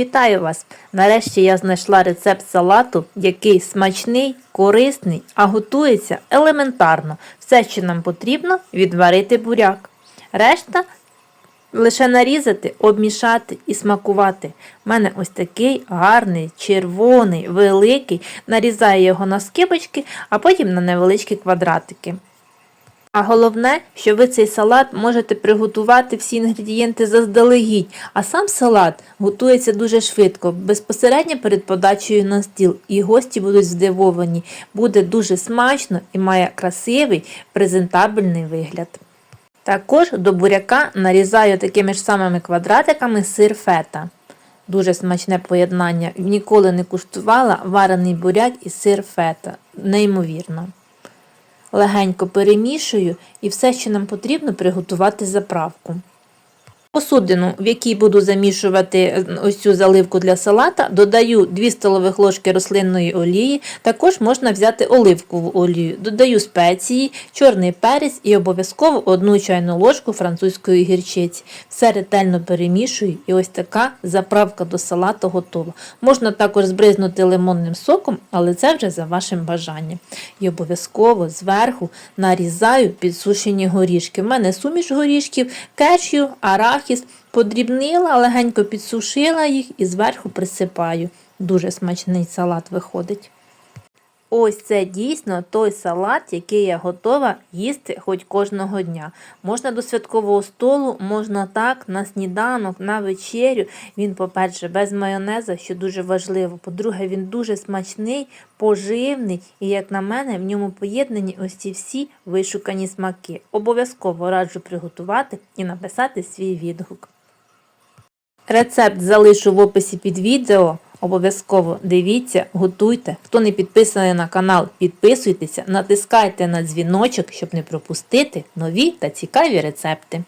Вітаю вас! Нарешті я знайшла рецепт салату, який смачний, корисний, а готується елементарно. Все, що нам потрібно, відварити буряк. Решта лише нарізати, обмішати і смакувати. У мене ось такий гарний, червоний, великий. Нарізаю його на скибочки, а потім на невеличкі квадратики. А головне, що ви цей салат можете приготувати всі інгредієнти заздалегідь, а сам салат готується дуже швидко, безпосередньо перед подачею на стіл, і гості будуть здивовані. Буде дуже смачно і має красивий презентабельний вигляд. Також до буряка нарізаю такими ж самими квадратиками сир фета. Дуже смачне поєднання. Ніколи не куштувала варений буряк і сир фета. Неймовірно. Легенько перемішую і все, що нам потрібно, приготувати заправку. Посудину, в якій буду замішувати е, ось цю заливку для салата, додаю 2 столових ложки рослинної олії, також можна взяти оливкову олію. Додаю спеції, чорний перець і обов'язково 1 чайну ложку французької гірчиці. Все ретельно перемішую і ось така заправка до салату готова. Можна також збризнути лимонним соком, але це вже за вашим бажанням. І обов'язково зверху нарізаю підсушені горішки. У мене суміш горішків, кешю, арахіс, подрібнила, легенько підсушила їх і зверху присипаю. Дуже смачний салат виходить. Ось це дійсно той салат, який я готова їсти хоч кожного дня. Можна до святкового столу, можна так, на сніданок, на вечерю. Він, по-перше, без майонеза, що дуже важливо. По-друге, він дуже смачний, поживний і, як на мене, в ньому поєднані ось ці всі вишукані смаки. Обов'язково раджу приготувати і написати свій відгук. Рецепт залишу в описі під відео. Обов'язково дивіться, готуйте. Хто не підписаний на канал, підписуйтеся, натискайте на дзвіночок, щоб не пропустити нові та цікаві рецепти.